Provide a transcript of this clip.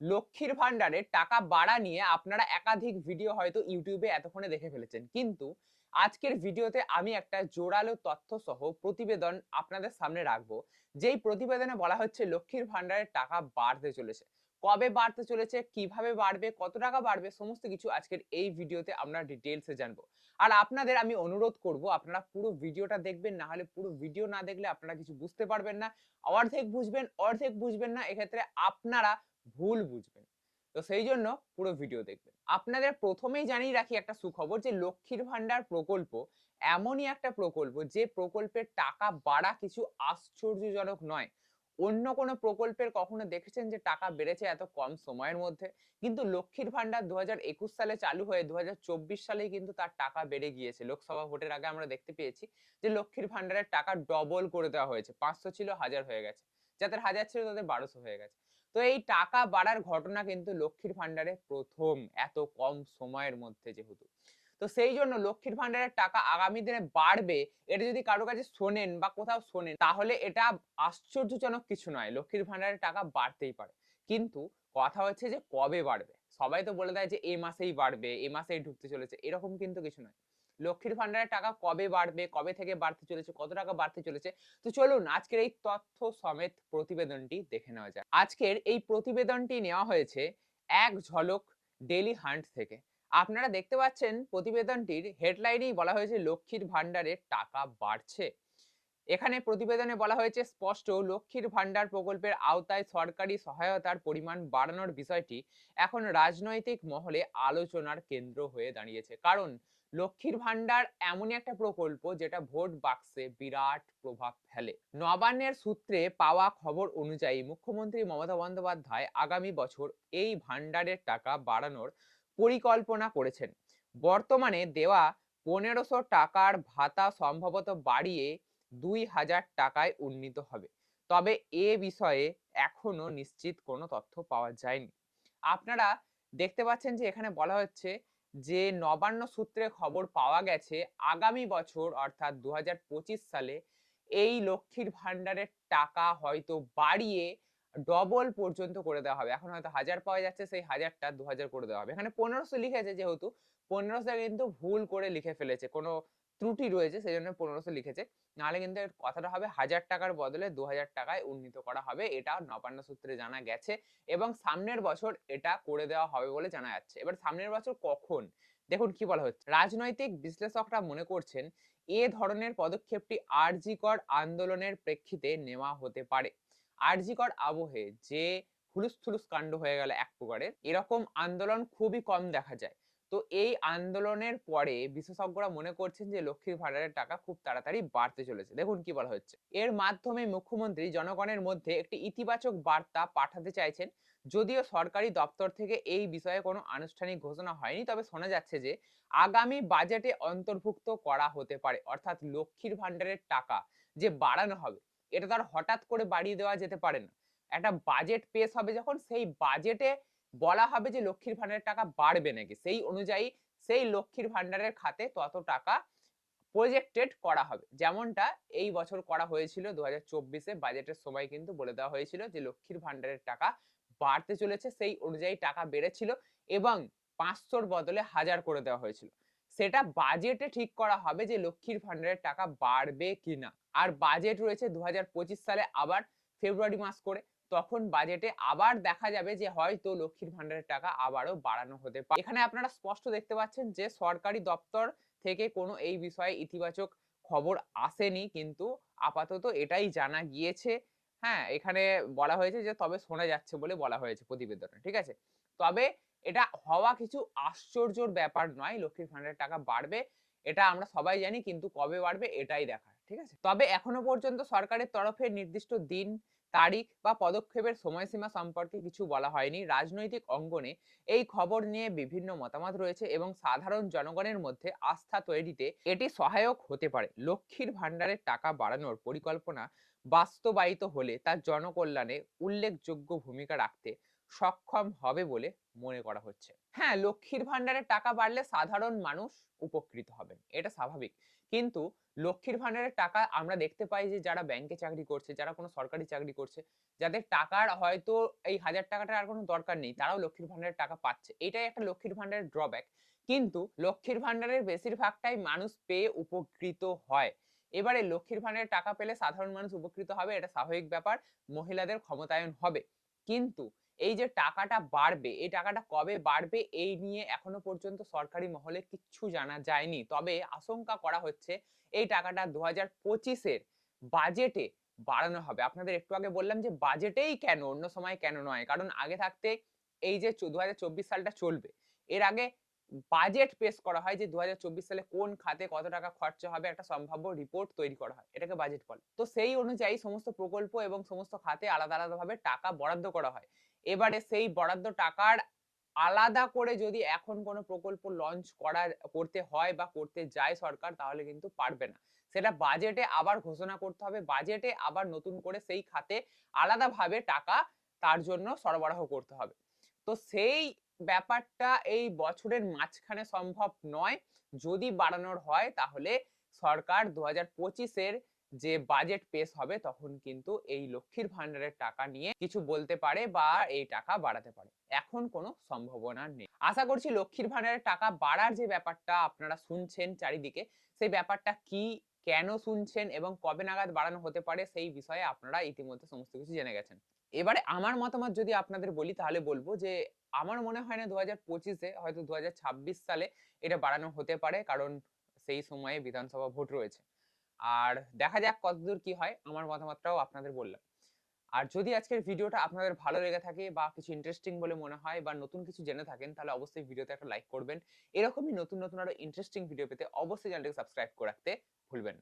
লক্ষ্মীর ভান্ডারে টাকা বাড়া নিয়ে আপনারা একাধিক ভিডিও হয়তো ইউটিউবে এতক্ষণে দেখে ফেলেছেন। কিন্তু আজকের ভিডিওতে আমি একটা জোরালো তথ্য সহ প্রতিবেদন আপনাদের সামনে রাখব। যেই প্রতিবেদনে বলা হচ্ছে লক্ষ্মীর ভান্ডারের টাকা বাড়তে চলেছে। কবে বাড়তে চলেছে, কীভাবে বাড়বে, কত টাকা বাড়বে, সমস্ত কিছু আজকের এই ভিডিওতে আমরা ডিটেলসে জানব। আর আপনাদের আমি অনুরোধ করব, আপনারা পুরো ভিডিওটা দেখবেন, না হলে পুরো ভিডিও না দেখলে আপনারা কিছু বুঝতে পারবেন না। অর্ধেক বুঝবেন অর্ধেক বুঝবেন না। এক্ষেত্রে আপনারা ভুল বুঝবেন। তো সেই জন্য পুরো ভিডিও দেখবেন। আপনাদের প্রথমেই জানিয়ে রাখি একটা সুখবর যে, লক্ষ্মীর ভান্ডার প্রকল্প এমনই একটা প্রকল্প যে, প্রকল্পের টাকা বাড়া কিছু আশ্চর্যজনক নয়। অন্য কোনো প্রকল্পের কখনো দেখেছেন যে, টাকা বেড়েছে এত কম সময়ের মধ্যে? কিন্তু লক্ষ্মীর ভান্ডার দু হাজার একুশ সালে চালু হয়ে দু সালেই কিন্তু তার টাকা বেড়ে গিয়েছে। লোকসভা ভোটের আগে আমরা দেখতে পেয়েছি যে, লক্ষ্মীর ভান্ডারের টাকা ডবল করে দেওয়া হয়েছে। পাঁচশো ছিল, হাজার হয়ে গেছে। যাদের হাজার ছিল তাদের বারোশো হয়ে গেছে। তো এই টাকা বাড়ার ঘটনা কিন্তু লক্ষ্মীর ভান্ডারে প্রথম, এত কম সময়ের মধ্যে যেহেতু। তো সেই জন্য লক্ষ্মীর ভান্ডারের টাকা আগামী দিনে বাড়বে, এটা যদি কারও কাছে শোনেন বা কোথাও শোনেন, তাহলে এটা আশ্চর্যজনক কিছু নয়, লক্ষ্মীর ভান্ডারের টাকা বাড়তেই পারে। কিন্তু কথা হচ্ছে যে কবে বাড়বে? সবাই তো বলে দেয় যে এ মাসেই বাড়বে, এ মাসেই ঢুকতে চলেছে, এরকম কিন্তু কিছু নয়। লক্ষ্মীর ভান্ডারের টাকা কবে বাড়বে, কবে থেকে বাড়তে চলেছে, কত টাকা বাড়তে চলেছে? তো চলুন আজকের এই তথ্য সমেত প্রতিবেদনটি দেখে নেওয়া যায় আজকের এই প্রতিবেদনটি নেওয়া হয়েছে এক ঝলক ডেলি হান্ট থেকে। আপনারা দেখতে পাচ্ছেন প্রতিবেদনটির হেডলাইনেই বলা হয়েছে লক্ষ্মীর ভান্ডারের টাকা বাড়ছে। এখানে প্রতিবেদনে বলা হয়েছে স্পষ্ট লক্ষ্মীর ভান্ডার প্রকল্পের আওতায় সরকারি সহায়তার পরিমাণ বাড়ানোর বিষয়টি এখন রাজনৈতিক মহলে আলোচনার কেন্দ্র হয়ে দাঁড়িয়েছে। কারণ লক্ষ্মীর ভান্ডার এমনই একটা প্রকল্প যেটা ভোট বাক্সে বিরাট প্রভাব ফেলে। নবান্নের সূত্রে পাওয়া খবর অনুযায়ী মুখ্যমন্ত্রী মমতা বন্দ্যোপাধ্যায় আগামী বছর এই ভান্ডারের টাকা বাড়ানোর পরিকল্পনা করেছেন। বর্তমানে দেওয়া পনেরোশো টাকার ভাতা সম্ভবত বাড়িয়ে দুই হাজার টাকায় উন্নীত হবে। তবে এ বিষয়ে এখনও নিশ্চিত কোনো তথ্য পাওয়া যায়নি। আপনারা দেখতে পাচ্ছেন যে এখানে বলা হচ্ছে যে নবান্ন সূত্রে খবর পাওয়া গেছে, আগামী বছর অর্থাৎ দুহাজার পঁচিশ সালে এই লক্ষ্মীর ভাণ্ডারের টাকা হয়তো বাড়িয়ে ডবল পর্যন্ত করে দেওয়া হবে। এখন হয়তো হাজার পাওয়া যাচ্ছে, সেই হাজারটা দু হাজার করে দেওয়া হবে। এখানে পনেরোশো লিখেছে যেহেতু, পনেরোশো কিন্তু ভুল করে লিখে ফেলেছে। কোনো ত্রুটি রয়েছে সেই জন্য পনেরোশো লিখেছে। নাহলে কিন্তু এর কথাটা হবে, হাজার টাকার বদলে দু হাজার টাকায় উন্নীত করা হবে। এটা নবান্ন সূত্রে জানা গেছে এবং সামনের বছর এটা করে দেওয়া হবে বলে জানা যাচ্ছে। এবার সামনের বছর কখন? দেখুন কি বলা হচ্ছে। রাজনৈতিক বিশ্লেষকরা মনে করছেন, এ ধরনের পদক্ষেপটি আরজিকর আন্দোলনের প্রেক্ষিতে নেওয়া হতে পারে। আরজিকর আবহে যে হুলুস থুলুস কাণ্ড হয়ে গেল এক প্রকারের, এরকম আন্দোলন খুবই কম দেখা যায়। তো এই আন্দোলনের পরে বিশেষজ্ঞরা মনে করছেন যে লক্ষ্মীর ভান্ডারের টাকা খুব তাড়াতাড়ি বাড়তে চলেছে। দেখুন কি বলা হচ্ছে। এর মাধ্যমে মুখ্যমন্ত্রী জনগণের মধ্যে একটি ইতিবাচক বার্তা পাঠাতে চাইছেন। যদিও সরকারি দপ্তর থেকে এই বিষয়ে কোনো আনুষ্ঠানিক ঘোষণা হয়নি, তবে শোনা যাচ্ছে যে আগামী বাজেটে অন্তর্ভুক্ত করা হতে পারে। অর্থাৎ লক্ষ্মীর ভান্ডারের টাকা যে বাড়ানো হবে, এটা তো আর হঠাৎ করে বাড়িয়ে দেওয়া যেতে পারে না। একটা বাজেট পেশ হবে যখন, সেই বাজেটে বলা হবে যে লক্ষ্মীর ভান্ডারের টাকা বাড়বে নাকি? সেই অনুযায়ী সেই লক্ষ্মীর ভান্ডারের খাতে তত টাকা প্রজেক্টেড করা হবে। যেমনটা এই বছর করা হয়েছিল দু হাজার চব্বিশে বাজেটের সময় কিন্তু বলে দেওয়া হয়েছিল যে লক্ষ্মীর ভান্ডারের টাকা বাড়তে চলেছে, সেই অনুযায়ী টাকা বেড়েছিল এবং পাঁচশোর বদলে হাজার করে দেওয়া হয়েছিল। সেটা বাজেটে ঠিক করা হবে যে লক্ষ্মীর ভান্ডারের টাকা বাড়বে কিনা। আর বাজেট রয়েছে দু হাজার পঁচিশ সালে আবার ফেব্রুয়ারি মাস করে। তখন বাজেটে আবার দেখা যাবে যে হয়তো লক্ষ্মীর ভান্ডারের টাকা আবারও বাড়ানো হতে পারে। এখানে আপনারা স্পষ্ট দেখতে পাচ্ছেন যে সরকারি দপ্তর থেকে কোনো এই বিষয়ে ইতিবাচক খবর আসেনি, কিন্তু আপাতত এটাই জানা গিয়েছে। হ্যাঁ এখানে বলা হয়েছে যে তবে শোনা যাচ্ছে বলে বলা হয়েছে প্রতিবেদনে, ঠিক আছে? তবে এটা হওয়া কিছু আশ্চর্যর ব্যাপার নয়, লক্ষ্মীর ভান্ডারের টাকা বাড়বে, এটা আমরা সবাই জানি, কিন্তু কবে বাড়বে এটাই দেখার, ঠিক আছে? তবে এখনও পর্যন্ত সরকারের তরফে নির্দিষ্ট দিন তারিখ বা পদক্ষেপের সময়সীমা সম্পর্কে কিছু বলা হয়নি। রাজনৈতিক অঙ্গনে এই খবর নিয়ে বিভিন্ন মতামত রয়েছে এবং সাধারণ জনগণের মধ্যে আস্থা তৈরিতে এটি সহায়ক হতে পারে। লক্ষ্মীর ভান্ডারের টাকা বাড়ানোর পরিকল্পনা বাস্তবায়িত হলে তা জনকল্যাণে উল্লেখযোগ্য ভূমিকা রাখতে সক্ষম হবে বলে মনে করা হচ্ছে। হ্যাঁ লক্ষ্মীর ভান্ডারের টাকা বাড়লে সাধারণ মানুষ উপকৃত হবেন, এটা স্বাভাবিক। কিন্তু লক্ষ্মীর ভান্ডারের টাকা আমরা দেখতে পাই যে, যারা ব্যাংকে চাকরি করছে, যারা কোনো সরকারি চাকরি করছে, যাদের টাকার হয়তো এই হাজার টাকাটার আর কোনো দরকার নেই, তারাও লক্ষ্মীর ভান্ডারের টাকা পাচ্ছে। এটাই একটা লক্ষ্মীর ভান্ডারের ড্রব্যাক কিন্তু লক্ষ্মীর ভান্ডারের বেশিরভাগটাই মানুষ পেয়ে উপকৃত হয়। এবারে লক্ষ্মীর ভান্ডারের টাকা পেলে সাধারণ মানুষ উপকৃত হবে, এটা স্বাভাবিক ব্যাপার, মহিলাদের ক্ষমতায়ন হবে। কিন্তু এই যে টাকাটা বাড়বে, এই টাকাটা কবে বাড়বে এই নিয়ে এখনও পর্যন্ত সরকারি মহলে কিচ্ছু জানা যায়নি। তবে আশঙ্কা করা হচ্ছে এই টাকাটা দু হাজার পঁচিশের বাজেটে বাড়ানো হবে। আপনাদের একটু আগে বললাম যে বাজেটেই কেন, অন্য সময় কেন নয়? কারণ আগে থাকতে এই যে দু হাজার চব্বিশ সালটা চলবে। এর আগে বাজেট পেশ করা হয় যে দু হাজার চব্বিশ সালে কোন খাতে কত টাকা খরচা হবে, একটা সম্ভাব্য রিপোর্ট তৈরি করা হয়। এটাকে বাজেট বলে। তো সেই অনুযায়ী সমস্ত প্রকল্প এবং সমস্ত খাতে আলাদা আলাদা ভাবে টাকা বরাদ্দ করা হয়। এবারে সেই বরাদ্দ টাকার আলাদা করে যদি এখন কোনো প্রকল্প লঞ্চ করা করতে হয় বা করতে যায় সরকার, তাহলে কিন্তু পারবে না। সেটা বাজেটে আবার ঘোষণা করতে হবে বাজেটে আবার নতুন করে সেই খাতে আলাদাভাবে টাকা তার জন্য সরবরাহ করতে হবে। তো সেই ব্যাপারটা এই বছরের মাঝখানে সম্ভব নয়। যদি বাড়ানোর হয়, তাহলে সরকার দু হাজার পঁচিশের যে বাজেট পেশ হবে তখন কিন্তু এই লক্ষ্মীর ভান্ডারের টাকা নিয়ে কিছু বলতে পারে বা এই টাকা বাড়াতে পারে। এখন কোনো সম্ভাবনা নেই। আশা করছি লক্ষ্মীর ভান্ডারের টাকা বাড়ার যে ব্যাপারটা আপনারা শুনছেন চারিদিকে, সেই ব্যাপারটা কি, কেন শুনছেন এবং কবে নাগাদ বাড়ানো হতে পারে সেই বিষয়ে আপনারা ইতিমধ্যে সমস্ত কিছু জেনে গেছেন। এবারে আমার মতামত যদি আপনাদের বলি তাহলে বলব যে, আমার মনে হয় না দু হাজার পঁচিশে, হয়তো দু হাজার ছাব্বিশ সালে এটা বাড়ানো হতে পারে কারণ সেই সময়ে বিধানসভা ভোট রয়েছে। আর দেখা যাক কতদূর কি হয়, আমার মতামতটাও আপনাদের বললাম। আর যদি আজকের ভিডিওটা আপনাদের ভালো লেগে থাকে বা কিছু ইন্টারেস্টিং বলে মনে হয় বা নতুন কিছু জেনে থাকেন, তাহলে অবশ্যই ভিডিওতে একটা লাইক করবেন। এরকমই নতুন নতুন আরও ইন্টারেস্টিং ভিডিও পেতে অবশ্যই চ্যানেলটাকে সাবস্ক্রাইব করে রাখতে ভুলবেন